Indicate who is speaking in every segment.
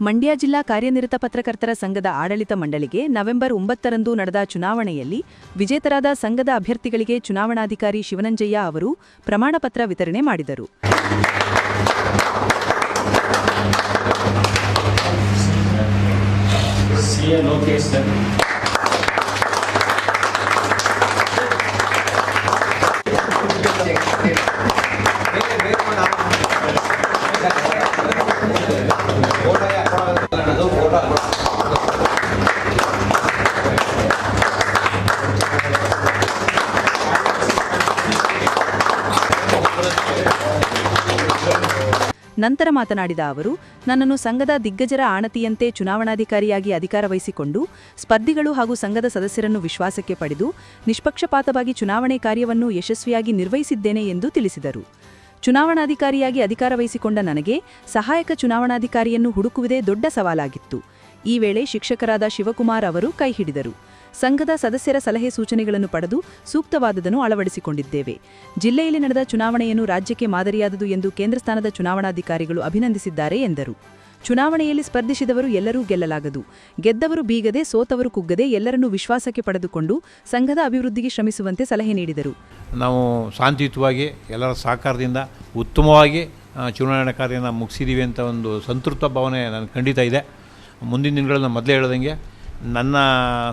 Speaker 1: ಮಂಡ್ಯ ಜಿಲ್ಲಾ ಕಾರ್ಯನಿರತ ಪತ್ರಕರ್ತರ ಸಂಘದ ಆಡಳಿತ ಮಂಡಳಿಗೆ ನವೆಂಬರ್ ಒಂಬತ್ತರಂದು ನಡೆದ ಚುನಾವಣೆಯಲ್ಲಿ ವಿಜೇತರಾದ ಸಂಘದ ಅಭ್ಯರ್ಥಿಗಳಿಗೆ ಚುನಾವಣಾಧಿಕಾರಿ ಶಿವನಂಜಯ್ಯ ಅವರು ಪ್ರಮಾಣಪತ್ರ ವಿತರಣೆ ಮಾಡಿದರು. ನಂತರ ಮಾತನಾಡಿದ ಅವರು, ನನ್ನನ್ನು ಸಂಘದ ದಿಗ್ಗಜರ ಆಣತಿಯಂತೆ ಚುನಾವಣಾಧಿಕಾರಿಯಾಗಿ ಅಧಿಕಾರ ವಹಿಸಿಕೊಂಡು, ಸ್ಪರ್ಧಿಗಳು ಹಾಗೂ ಸಂಘದ ಸದಸ್ಯರನ್ನು ವಿಶ್ವಾಸಕ್ಕೆ ಪಡೆದು, ನಿಷ್ಪಕ್ಷಪಾತವಾಗಿ ಚುನಾವಣೆ ಕಾರ್ಯವನ್ನು ಯಶಸ್ವಿಯಾಗಿ ನಿರ್ವಹಿಸಿದ್ದೇನೆ ಎಂದು ತಿಳಿಸಿದರು. ಚುನಾವಣಾಧಿಕಾರಿಯಾಗಿ ಅಧಿಕಾರ ವಹಿಸಿಕೊಂಡ ನನಗೆ ಸಹಾಯಕ ಚುನಾವಣಾಧಿಕಾರಿಯನ್ನು ಹುಡುಕುವುದೇ ದೊಡ್ಡ ಸವಾಲಾಗಿತ್ತು. ಈ ವೇಳೆ ಶಿಕ್ಷಕರಾದ ಶಿವಕುಮಾರ್ ಅವರು ಕೈ ಹಿಡಿದರು. ಸಂಘದ ಸದಸ್ಯರ ಸಲಹೆ ಸೂಚನೆಗಳನ್ನು ಪಡೆದು ಸೂಕ್ತವಾದದನ್ನು ಅಳವಡಿಸಿಕೊಂಡಿದ್ದೇವೆ. ಜಿಲ್ಲೆಯಲ್ಲಿ ನಡೆದ ಚುನಾವಣೆಯನ್ನು ರಾಜ್ಯಕ್ಕೆ ಮಾದರಿಯಾದುದು ಎಂದು ಕೇಂದ್ರ ಸ್ಥಾನದ ಚುನಾವಣಾಧಿಕಾರಿಗಳು ಅಭಿನಂದಿಸಿದ್ದಾರೆ ಎಂದರು. ಚುನಾವಣೆಯಲ್ಲಿ ಸ್ಪರ್ಧಿಸಿದವರು ಎಲ್ಲರೂ ಗೆಲ್ಲಲಾಗದು. ಗೆದ್ದವರು ಬೀಗದೆ, ಸೋತವರು ಕುಗ್ಗದೆ ಎಲ್ಲರನ್ನೂ ವಿಶ್ವಾಸಕ್ಕೆ ಪಡೆದುಕೊಂಡು ಸಂಘದ ಅಭಿವೃದ್ಧಿಗೆ ಶ್ರಮಿಸುವಂತೆ ಸಲಹೆ ನೀಡಿದರು.
Speaker 2: ನಾವು ಶಾಂತಿಯುತವಾಗಿ ಎಲ್ಲರ ಸಹಕಾರದಿಂದ ಉತ್ತಮವಾಗಿ ಚುನಾವಣಾ ಕಾರ್ಯನ ಮುಗಿಸಿದೀವಿ ಅಂತ ಒಂದು ಸಂತೃಪ್ತ ಭಾವನೆ ನನಗೆ ಖಂಡಿತ ಇದೆ. ಮುಂದಿನ ದಿನಗಳಲ್ಲಿ ಮೊದಲೇ ಹೇಳ್ದಂಗೆ ನನ್ನ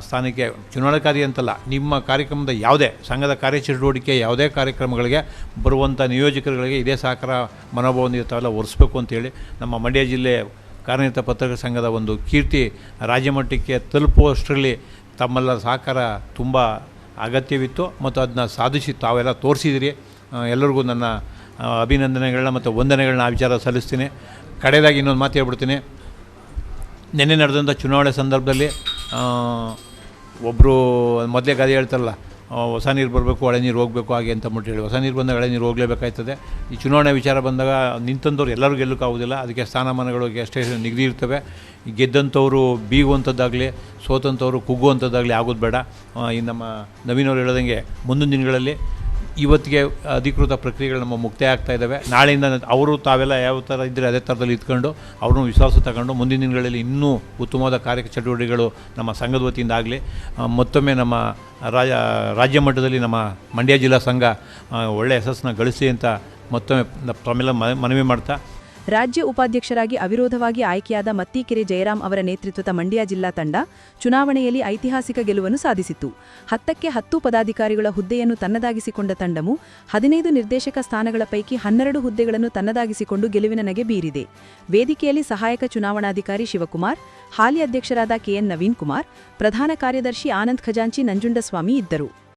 Speaker 2: ಸ್ಥಾನಕ್ಕೆ ಚುನಾವಣಾಧಿಕಾರಿ ಅಂತಲ್ಲ, ನಿಮ್ಮ ಕಾರ್ಯಕ್ರಮದ ಯಾವುದೇ, ಸಂಘದ ಕಾರ್ಯಚಟುವಟಿಕೆ ಯಾವುದೇ ಕಾರ್ಯಕ್ರಮಗಳಿಗೆ ಬರುವಂಥ ನಿಯೋಜಕರುಗಳಿಗೆ ಇದೇ ಸಹಕಾರ ಮನೋಭಾವದಿಂದ ತಾವೆಲ್ಲ ಒರೆಸ್ಬೇಕು ಅಂತೇಳಿ ನಮ್ಮ ಮಂಡ್ಯ ಜಿಲ್ಲೆ ಕಾರ್ಯನಿರತ ಪತ್ರಕರ್ತರ ಸಂಘದ ಒಂದು ಕೀರ್ತಿ ರಾಜ್ಯಮಟ್ಟಕ್ಕೆ ತಲುಪುವಷ್ಟರಲ್ಲಿ ತಮ್ಮೆಲ್ಲ ಸಹಕಾರ ತುಂಬ ಅಗತ್ಯವಿತ್ತು ಮತ್ತು ಅದನ್ನ ಸಾಧಿಸಿ ತಾವೆಲ್ಲ ತೋರಿಸಿದಿರಿ. ಎಲ್ಲರಿಗೂ ನನ್ನ ಅಭಿನಂದನೆಗಳನ್ನ ಮತ್ತು ವಂದನೆಗಳನ್ನ ಆ ವಿಚಾರ ಸಲ್ಲಿಸ್ತೀನಿ. ಕಡೆಯದಾಗಿ ಇನ್ನೊಂದು ಮಾತು ಹೇಳ್ಬಿಡ್ತೀನಿ. ನಿನ್ನೆ ನಡೆದಂಥ ಚುನಾವಣೆ ಸಂದರ್ಭದಲ್ಲಿ ಒಬ್ಬರು ಮೊದಲೇ ಗಾದೆ ಹೇಳ್ತಾರಲ್ಲ ಹೊಸ ನೀರು ಬರಬೇಕು, ಹಳೆ ನೀರು ಹೋಗಬೇಕು, ಹಾಗೆ ಅಂತ ಮುಟ್ಟು ಹೇಳಿ, ಹೊಸ ನೀರು ಬಂದಾಗ ಹಳೆ ನೀರು ಹೋಗಲೇಬೇಕಾಯ್ತದೆ. ಈ ಚುನಾವಣೆ ವಿಚಾರ ಬಂದಾಗ ನಿಂತಂಥವ್ರು ಎಲ್ಲರೂ ಗೆಲ್ಲೋಕ್ಕಾಗೋದಿಲ್ಲ ಅದಕ್ಕೆ ಸ್ಥಾನಮಾನಗಳು ಎಷ್ಟೇ ನಿಗದಿ ಇರ್ತವೆ. ಗೆದ್ದಂಥವರು ಬೀಗುವಂಥದ್ದಾಗಲಿ, ಸೋತಂಥವ್ರು ಕುಗ್ಗುವಂಥದ್ದಾಗಲಿ ಆಗೋದು ಬೇಡ. ಈ ನಮ್ಮ ನವೀನವ್ರು ಹೇಳೋದಂಗೆ ಮುಂದಿನ ದಿನಗಳಲ್ಲಿ ಇವತ್ತಿಗೆ ಅಧಿಕೃತ ಪ್ರಕ್ರಿಯೆಗಳು ನಮ್ಮ ಮುಕ್ತಾಯ ಆಗ್ತಾ ಇದ್ದಾವೆ ನಾಳೆಯಿಂದ ಅವರು ತಾವೆಲ್ಲ ಯಾವ ಥರ ಇದ್ದರೆ ಅದೇ ಥರದಲ್ಲಿ ಇದ್ಕೊಂಡು ಅವ್ರನ್ನೂ ವಿಶ್ವಾಸ ತಗೊಂಡು ಮುಂದಿನ ದಿನಗಳಲ್ಲಿ ಇನ್ನೂ ಉತ್ತಮವಾದ ಕಾರ್ಯ ಚಟುವಟಿಕೆಗಳು ನಮ್ಮ ಸಂಘದ ವತಿಯಿಂದ ಆಗಲಿ ಮತ್ತೊಮ್ಮೆ ನಮ್ಮ ರಾಜ, ರಾಜ್ಯ ಮಟ್ಟದಲ್ಲಿ ನಮ್ಮ ಮಂಡ್ಯ ಜಿಲ್ಲಾ ಸಂಘ ಒಳ್ಳೆಯ ಯಶಸ್ಸನ್ನ ಗಳಿಸಿ ಅಂತ ಮತ್ತೊಮ್ಮೆ ತಮ್ಮೆಲ್ಲ ಮನವಿ ಮಾಡ್ತಾ
Speaker 1: ರಾಜ್ಯ ಉಪಾಧ್ಯಕ್ಷರಾಗಿ ಅವಿರೋಧವಾಗಿ ಆಯ್ಕೆಯಾದ ಮತ್ತೀಕೆರೆ ಜಯರಾಂ ಅವರ ನೇತೃತ್ವದ ಮಂಡ್ಯ ಜಿಲ್ಲಾ ತಂಡ ಚುನಾವಣೆಯಲ್ಲಿ ಐತಿಹಾಸಿಕ ಗೆಲುವನ್ನು ಸಾಧಿಸಿತು ಹತ್ತಕ್ಕೆ ಹತ್ತು ಪದಾಧಿಕಾರಿಗಳ ಹುದ್ದೆಯನ್ನು ತನ್ನದಾಗಿಸಿಕೊಂಡ ತಂಡವು ಹದಿನೈದು ನಿರ್ದೇಶಕ ಸ್ಥಾನಗಳ ಪೈಕಿ ಹನ್ನೆರಡು ಹುದ್ದೆಗಳನ್ನು ತನ್ನದಾಗಿಸಿಕೊಂಡು ಗೆಲುವಿನ ನಗೆ ಬೀರಿದೆ. ವೇದಿಕೆಯಲ್ಲಿ ಸಹಾಯಕ ಚುನಾವಣಾಧಿಕಾರಿ ಶಿವಕುಮಾರ್, ಹಾಲಿ ಅಧ್ಯಕ್ಷರಾದ ಕೆಎನ್ ನವೀನ್ ಕುಮಾರ್, ಪ್ರಧಾನ ಕಾರ್ಯದರ್ಶಿ ಆನಂದ್ ಖಜಾಂಚಿ ನಂಜುಂಡಸ್ವಾಮಿ ಇದ್ದರು.